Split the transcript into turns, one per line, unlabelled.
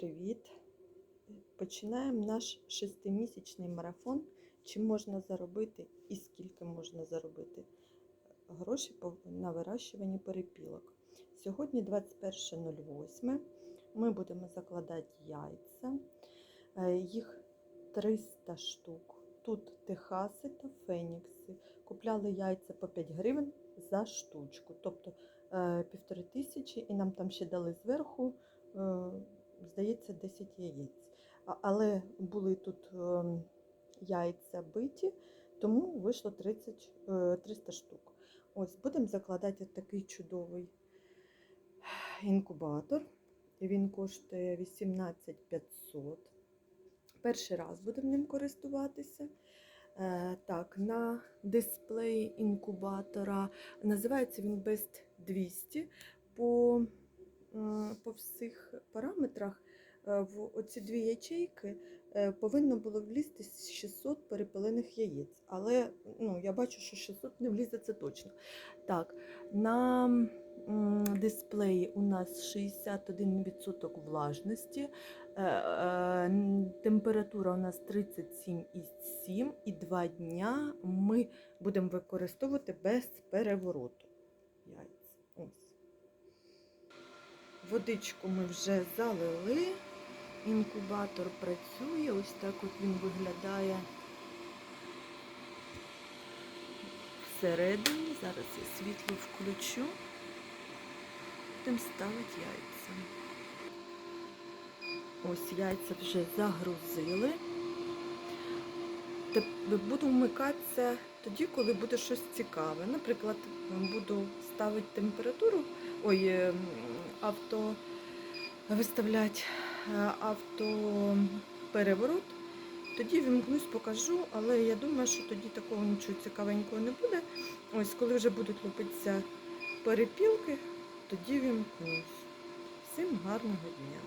привіт! Починаємо наш шестимісячний марафон. Чим можна заробити і скільки можна заробити гроші на вирощуванні перепілок. Сьогодні 21.08. Ми будемо закладати яйця. Е, Їх 300 штук. Тут техаси та фенікси. Купляли яйця по 5 гривень за штучку. Тобто е, півтори тисячі, і нам там ще дали зверху, е, здається, 10 яєць. Але були тут е, яйця биті, тому вийшло 30, е, 300 штук. Ось будемо закладати такий чудовий інкубатор. Він коштує 18 500. Перший раз будемо ним користуватися. Е, так, на дисплеї інкубатора називається він Best 200. По, е, по всіх параметрах е, в оці дві ячейки е, повинно було влізти 600 перепелених яєць. Але ну, я бачу, що 600 не влізе це точно. Так, на дисплеї у нас 61% влажності. Е, е, Температура у нас 37,7 і 2 дня ми будемо використовувати без перевороту яйця. Ось. Водичку ми вже залили. Інкубатор працює, ось так от він виглядає всередині. Зараз я світло включу. Будемо ставити яйця. Ось яйця вже загрузили. Буду вмикатися тоді, коли буде щось цікаве. Наприклад, буду ставити температуру, ой, ем, авто виставляти е, автопереворот. Тоді вімкнусь, покажу, але я думаю, що тоді такого нічого цікавенького не буде. Ось, коли вже будуть лупитися перепілки, тоді вімкнусь. Всім гарного дня!